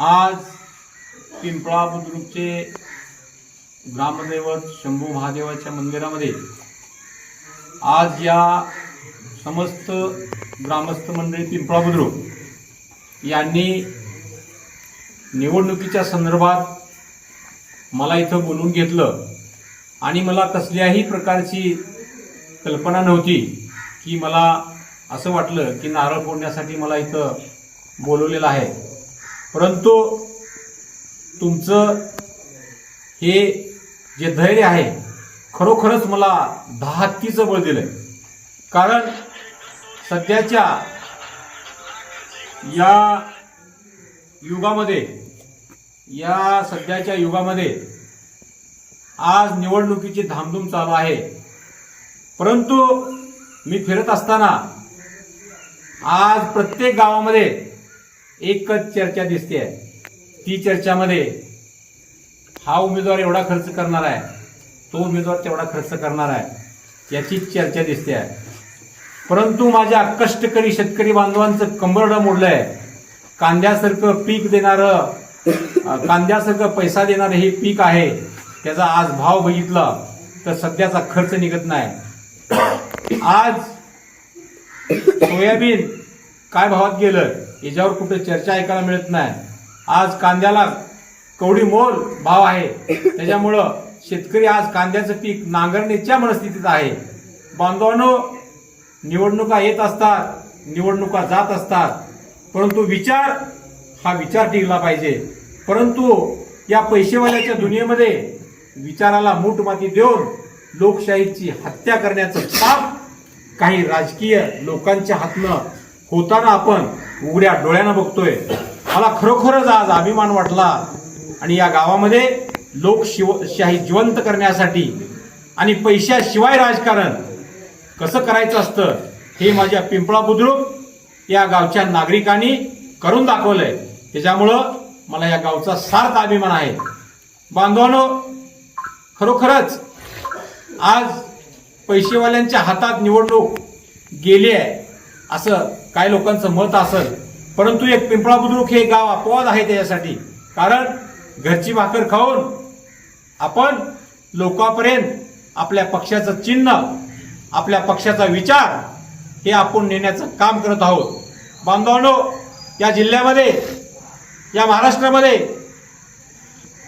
आज पिंपळा बुद्रुकचे ग्रामदैवत शंभू महादेवाच्या मंदिरामध्ये आज या समस्त ग्रामस्थ मंडळी पिंपळा बुद्रुक यांनी निवडणुकीच्या संदर्भात मला इथं बोलून घेतलं आणि मला कसल्याही प्रकारची कल्पना नव्हती की मला असं वाटलं की नारळ फोडण्यासाठी मला इथं बोलवलेलं आहे. परंतु तुमचं हे जे धैर्य आहे खरोखरच मला दहा हत्तीचं बळ दिलंय. कारण सध्याच्या या युगामध्ये या सध्याच्या युगामध्ये आज निवडणुकीची धामधूम चालू आहे. परंतु मी फिरत असताना आज प्रत्येक गावामध्ये एकच चर्चा दिसते. ती चर्चामध्ये हा उमेदवार एवढा खर्च करणार आहे तो उमेदवार तेवढा खर्च करणार आहे याचीच चर्चा दिसते. आहे परंतु माझ्या कष्टकरी शेतकरी बांधवांचं कंबरडं मोडलं आहे कांद्यासारखं पीक देणारं कांद्यासारखं पैसा देणारं हे पीक आहे त्याचा आज भाव बघितला तर सध्याचा खर्च निघत नाही. आज सोयाबीन काय भावात गेलं? याच्यावर कुठे चर्चा ऐकायला मिळत नाही. आज कांद्याला कवडी मोल भाव आहे. त्याच्यामुळं शेतकरी आज कांद्याचं पीक नांगरणीच्या मनस्थितीत आहे. बांधवांनो निवडणुका येत असतात निवडणुका जात असतात. परंतु विचार हा विचार टिकला पाहिजे. परंतु या पैसेवाल्याच्या दुनियेमध्ये विचाराला मूठ माती देऊन लोकशाहीची हत्या करण्याचं पाप काही राजकीय लोकांच्या हातनं होताना आपण उघड्या डोळ्यानं बघतोय. मला खरोखरच आज अभिमान वाटला. आणि या गावामध्ये लोकशिवशाही जिवंत करण्यासाठी आणि पैशाशिवाय राजकारण कसं करायचं असतं हे माझ्या पिंपळा बुद्रुक या गावच्या नागरिकांनी करून दाखवलंय. त्याच्यामुळं मला या गावचा सार्थ अभिमान आहे. बांधवानो खरोखरच आज पैसेवाल्यांच्या हातात निवडणूक गेली आहे असं काही लोकांचं मत असेल परंतु एक पिंपळा बुद्रुक हे गाव अपवाद आहे त्याच्यासाठी. कारण घरची भाकर खाऊन आपण लोकांपर्यंत आपल्या पक्षाचं चिन्ह आपल्या पक्षाचा विचार हे आपण नेण्याचं काम करत आहोत. बांधवांनो या जिल्ह्यामध्ये या महाराष्ट्रामध्ये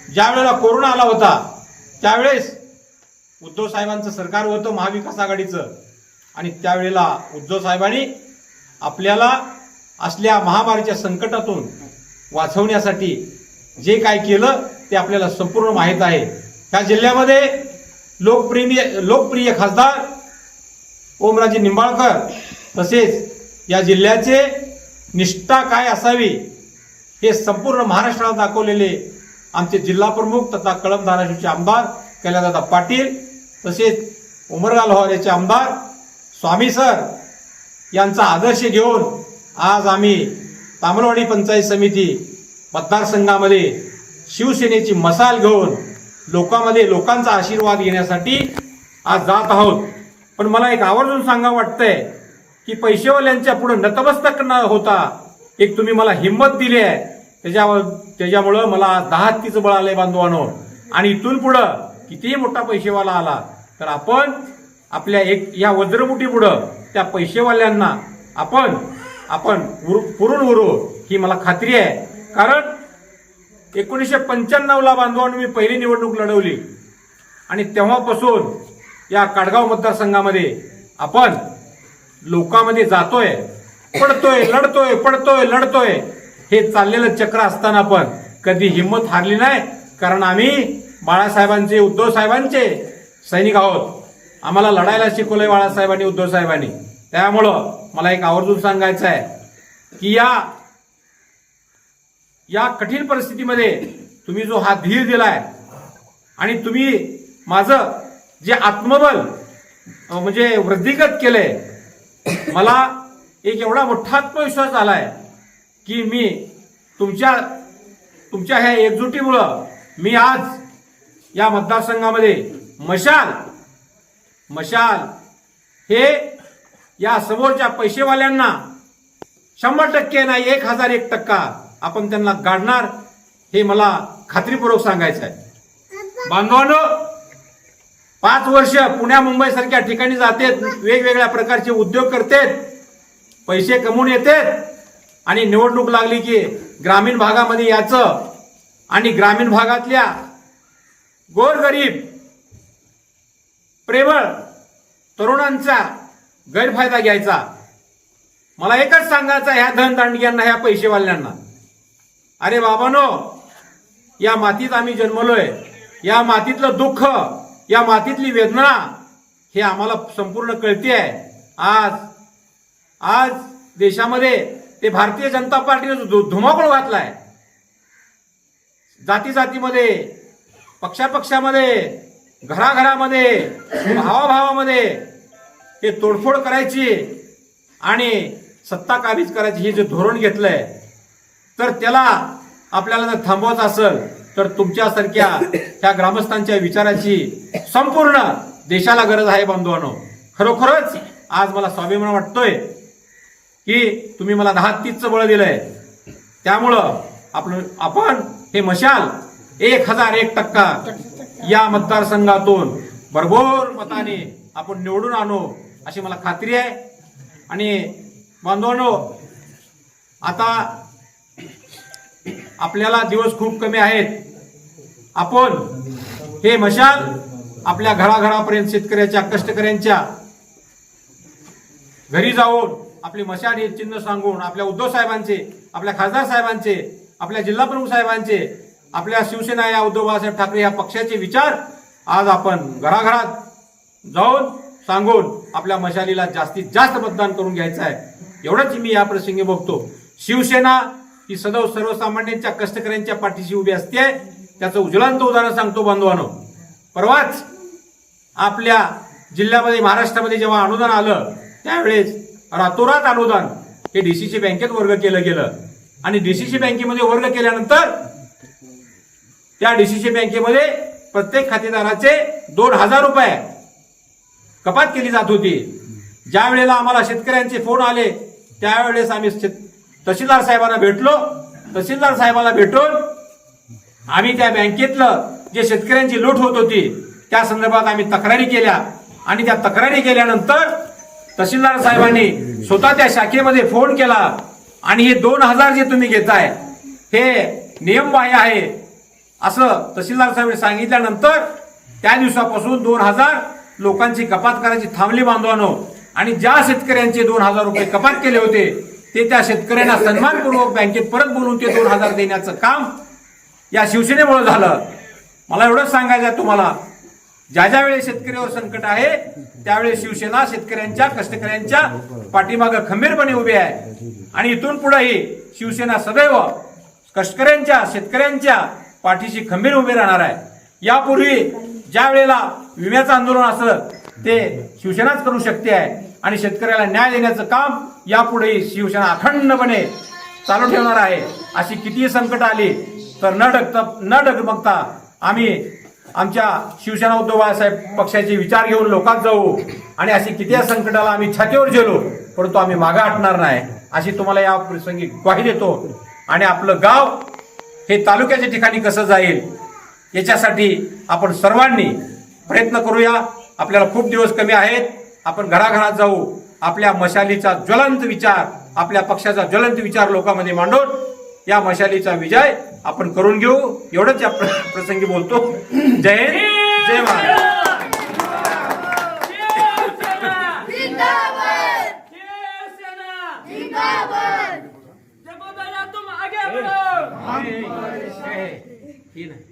ज्यावेळेला कोरोना आला होता त्यावेळेस उद्धव साहेबांचं सरकार होतं महाविकास आघाडीचं. आणि त्यावेळेला उद्धव साहेबांनी आपल्याला असल्या महामारीच्या संकटातून वाचवण्यासाठी जे काय केलं ते आपल्याला संपूर्ण माहीत आहे. ह्या जिल्ह्यामध्ये लोकप्रिय लोकप्रिय खासदार ओमराजे निंबाळकर तसेच या जिल्ह्याचे निष्ठा काय असावी हे संपूर्ण महाराष्ट्राला दाखवलेले आमचे जिल्हाप्रमुख तथा कळम धाराशिवचे आमदार कैलासदादा पाटील तसेच उमरगा याचे आमदार स्वामी सर यांचा आदर्श घेऊन आज आम्ही तामलवाडी पंचायत समिती मतदारसंघामध्ये शिवसेनेची मसाल घेऊन लोकांमध्ये लोकांचा आशीर्वाद घेण्यासाठी आज जात आहोत. पण मला एक आवर्जून सांगा वाटतंय की पैसेवाल्यांच्या पुढे नतमस्तक न होता एक तुम्ही मला हिंमत दिली आहे. त्याच्या त्याच्यामुळं मला आज दहा हत्तीचं बळ आलंय बांधवानो. आणि इथून पुढं कितीही मोठा पैसेवाला आला तर आपण आपल्या एक या वज्रमुठी पुढं त्या पैसेवाल्यांना आपण आपण उर- पुरून उरू ही मला खात्री आहे. कारण एकोणीसशे पंच्याण्णवला बांधवांनी मी पहिली निवडणूक लढवली. आणि तेव्हापासून या काडगाव मतदारसंघामध्ये आपण लोकांमध्ये जातोय पडतोय लढतोय पडतोय लढतोय हे चाललेलं चक्र असताना पण कधी हिंमत हारली नाही. कारण आम्ही बाळासाहेबांचे उद्धव साहेबांचे सैनिक आहोत. आम्हाला लढायला शिकवलंय बाळासाहेबांनी उद्धव साहेबांनी. त्यामुळं मला एक आवर्जून सांगायचं आहे की या या कठीण परिस्थितीमध्ये तुम्ही जो हा धीर दिलाय आणि तुम्ही माझं जे आत्मबल म्हणजे वृद्धिगत केलंय मला एक एवढा मोठा आत्मविश्वास आलाय की मी तुमच्या तुमच्या ह्या एकजुटीमुळं मी आज या मतदारसंघामध्ये मशाल मशाल हे या समोरच्या पैसेवाल्यांना शंभर टक्के नाही एक हजार एक टक्का आपण त्यांना गाडणार हे मला खात्रीपूर्वक सांगायचं आहे. बांधवानो पाच वर्ष पुण्या मुंबई सारख्या ठिकाणी जातेत वेगवेगळ्या प्रकारचे उद्योग करतेत पैसे कमवून येतेत आणि निवडणूक लागली की ग्रामीण भागामध्ये याचं आणि ग्रामीण भागातल्या गोरगरीब प्रेमळ तरुणांचा गैरफायदा घ्यायचा. मला एकच सांगायचं ह्या धनदांडग्यांना ह्या पैसेवाल्यांना. अरे बाबानो या मातीत आम्ही जन्मलोय. या मातीतलं दुःख या मातीतली वेदना हे आम्हाला संपूर्ण कळते आहे आज आज देशामध्ये ते भारतीय जनता पार्टीने धु- धुमाकूळ घातलाय. जाती जातीमध्ये पक्षापक्षामध्ये घराघरामध्ये भावाभावामध्ये हे तोडफोड करायची आणि सत्ता काबीज करायची हे जे धोरण घेतलंय तर त्याला आपल्याला जर थांबवायचं असेल तर तुमच्यासारख्या त्या ग्रामस्थांच्या विचाराची संपूर्ण देशाला गरज आहे बांधवानो खरोखरच आज मला स्वाभिमान वाटतोय की तुम्ही मला दहा तीसचं बळ दिलंय. त्यामुळं आपलं आपण हे मशाल एक हजार एक टक्का या मतदारसंघातून भरभोर मताने आपण निवडून आणू अशी मला खात्री आहे. आणि बांधवांनो आता आपल्याला दिवस खूप कमी आहेत. आपण हे मशाल आपल्या घराघरापर्यंत शेतकऱ्याच्या कष्टकऱ्यांच्या घरी जाऊन आपली मशाल हे चिन्ह सांगून आपल्या उद्धव साहेबांचे आपल्या खासदार साहेबांचे आपल्या जिल्हा प्रमुख साहेबांचे आपल्या शिवसेना या उद्धव बाळासाहेब ठाकरे या पक्षाचे विचार आज आपण घराघरात जाऊन सांगून आपल्या मशालीला जास्तीत जास्त मतदान करून घ्यायचं आहे. एवढंच मी या प्रसंगी बघतो. शिवसेना ही सदैव सर्वसामान्यांच्या कष्टकऱ्यांच्या पाठीशी उभी असते. त्याचं उज्ज्वलांत उदाहरण सांगतो बांधवानो परवाच आपल्या जिल्ह्यामध्ये महाराष्ट्रामध्ये जेव्हा अनुदान आलं त्यावेळेस रातोरात अनुदान हे डीसीसी बँकेत वर्ग केलं गेलं. आणि डीसीसी बँकेमध्ये वर्ग केल्यानंतर त्या डीसीसी बँकेमध्ये प्रत्येक खातेदाराचे दोन हजार रुपये कपात केली जात होती. ज्या वेळेला आम्हाला शेतकऱ्यांचे फोन आले त्यावेळेस आम्ही शेत- तहसीलदार साहेबांना भेटलो. तहसीलदार साहेबांना भेटून आम्ही त्या बँकेतलं जे शेतकऱ्यांची लूट होत होती त्या संदर्भात आम्ही तक्रारी केल्या. आणि त्या तक्रारी केल्यानंतर तहसीलदार साहेबांनी स्वतः त्या शाखेमध्ये फोन केला. आणि हे दोन हजार जे तुम्ही घेताय हे नियमबाह्य आहे. असं तहसीलदार साहेब सांगितल्यानंतर त्या दिवसापासून दोन हजार लोकांची कपात करायची थांबली बांधवानो. आणि ज्या शेतकऱ्यांचे दोन हजार रुपये कपात केले होते ते त्या शेतकऱ्यांना सन्मानपूर्वक बँकेत परत बोलून ते दोन हजार देण्याचं काम या शिवसेनेमुळे झालं. मला एवढंच सांगायचं आहे तुम्हाला. ज्या ज्या वेळेस शेतकऱ्यावर संकट आहे त्यावेळेस शिवसेना शेतकऱ्यांच्या कष्टकऱ्यांच्या पाठीमागं खंबीरपणे उभी आहे. आणि इथून पुढेही शिवसेना सदैव कष्टकऱ्यांच्या शेतकऱ्यांच्या पाठीशी खंबीर उभे राहणार आहे. यापूर्वी ज्या वेळेला विम्याचं आंदोलन असलं ते शिवसेनाच करू शकते आहे. आणि शेतकऱ्याला न्याय देण्याचं काम यापुढेही शिवसेना अखंडपणे चालू ठेवणार आहे. अशी कितीही संकट आली तर न डगता न डगमगता आम्ही आमच्या शिवसेना उद्धव बाळासाहेब पक्षाचे विचार घेऊन लोकात जाऊ आणि अशी किती संकटाला आम्ही छातीवर गेलो परंतु आम्ही मागे हटणार नाही. अशी तुम्हाला या प्रसंगी ग्वाही देतो. आणि आपलं गाव हे तालुक्याच्या ठिकाणी कसं जाईल याच्यासाठी आपण सर्वांनी प्रयत्न करूया. आपल्याला खूप दिवस कमी आहेत. आपण घराघरात जाऊ. आपल्या मशालीचा ज्वलंत विचार आपल्या पक्षाचा ज्वलंत विचार लोकांमध्ये मांडून या मशालीचा विजय आपण करून घेऊ. एवढंच या प्रसंगी बोलतो. जय हिंद जय महाराज É, é. Pina.